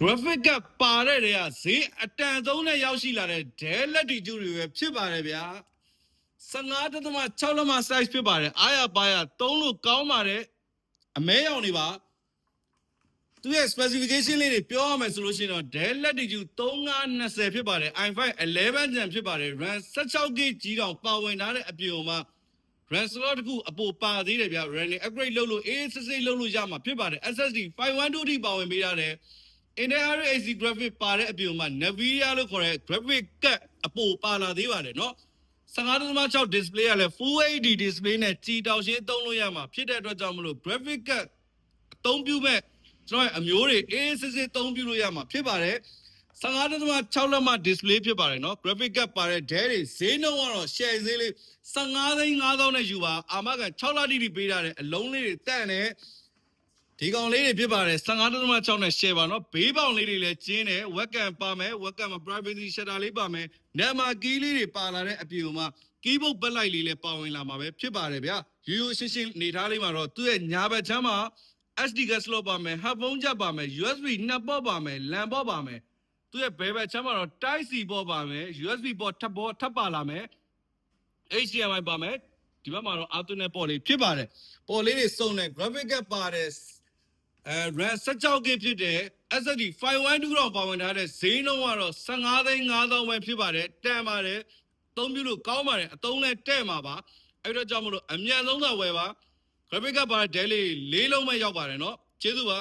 graphic ကပါတဲ့တွေကဈေးအတန်ဆုံးနဲ့ရောက်ရှိလာတဲ့ Dell လက်တီကျူတွေပဲဖြစ်ပါတယ်ဗျာ15.6လက်မ size ဖြစ်ပါတယ်အားရပါရသုံးလို့ကောင်းပါတယ်အမဲရောင်တွေပါသူရဲ့ specification လေးတွေပြောရမယ်ဆိုလို့ရှိရင်တော့ Dell လက်တီကျူ3520ဖြစ်ပါတယ် i5 11 Gen ဖြစ်ပါတယ် RAM 16GB ကြီးတောင်ပါဝင်ထားတဲ့အပြင်မှာ RAM slot တစ်ခုအပိုပါသေးတယ်ဗျ RAM နဲ့ upgrade လုပ်လို့အေးစစ်စစ်လုပ်လို့ရမှာဖြစ်ပါတယ် SSD 512ထိပါဝင်ပေးထားတယ် Intel AC graphic ပါတဲ့အပြင်မှာ Nvidia လို့ခေါ်တဲ့ graphic card အပိုပါလာသေးပါတယ်เนาะ15.6 display ကလည်း Full HD display နဲ့ကြည်တောင်ရှင်းသုံးလို့ရမှာဖြစ်တဲ့အတွက်ကြောင့်မလို့ graphic card အသုံးပြုမဲ့ကျွန်တော်ရဲ့အမျိုးတွေအေးစစ်စစ်သုံးပြုလို့ရမှာဖြစ်ပါတယ်15.6လက်မ display ဖြစ်ပါတယ်เนาะ graphic card ပါတဲ့ Dell တွေဈေးနှုန်းကတော့ share ဈေးလေး15သိန်း5000နဲ့ယူပါအာမခံ6လတိတိပေးထားတယ်အလုံးလေးတွေတန့်တယ် ဒီကောင်လေးတွေဖြစ်ပါတယ်15.6နဲ့ share ပါเนาะဘေးပေါင်လေးတွေလည်းကျင်းတယ် webcam ပါမယ် webcam မှာ privacy shutter လေးပါမယ်နာမကီးလေးတွေပါလာတဲ့အပြင်မှာ keyboard backlight လေးလည်းပါဝင်လာမှာပဲဖြစ်ပါတယ်ဗျာရိုးရိုးရှင်းရှင်းနေထားလေးမှာတော့သူ့ရဲ့ညာဘက်ချမ်းမှာ SD card slot ပါမယ် headphone jack ပါမယ် USB နှစ်ပေါက်ပါမယ် LAN ပေါက်ပါမယ်သူ့ရဲ့ဘယ်ဘက်ချမ်းမှာတော့ Type C ပေါက်ပါမယ် USB ပေါက်ထပ်ပေါက်ထပ်ပါလာမယ် HDMI ပါမယ်ဒီဘက်မှာတော့ Ethernet ပေါက်လေးဖြစ်ပါတယ်ပေါက်လေးတွေစုံတဲ့ graphic card ပါတယ် အဲ RAM 16GB ဖြစ်တဲ့ SSD 512တော့ပါဝင်ထားတဲ့ဈေးနှုန်းကတော့15သိန်း5000ပဲဖြစ်ပါတယ်တန်ပါတယ်အသုံးပြုလို့ကောင်းပါတယ်အသုံးနဲ့တဲ့မှာပါအဲ့တော့ကြောင့်မလို့အမြန်ဆုံးသာဝယ်ပါ graphic card ပါတဲ့ Dell လေးလေးလုံးပဲရောက်ပါတယ်เนาะကျေးဇူးပါ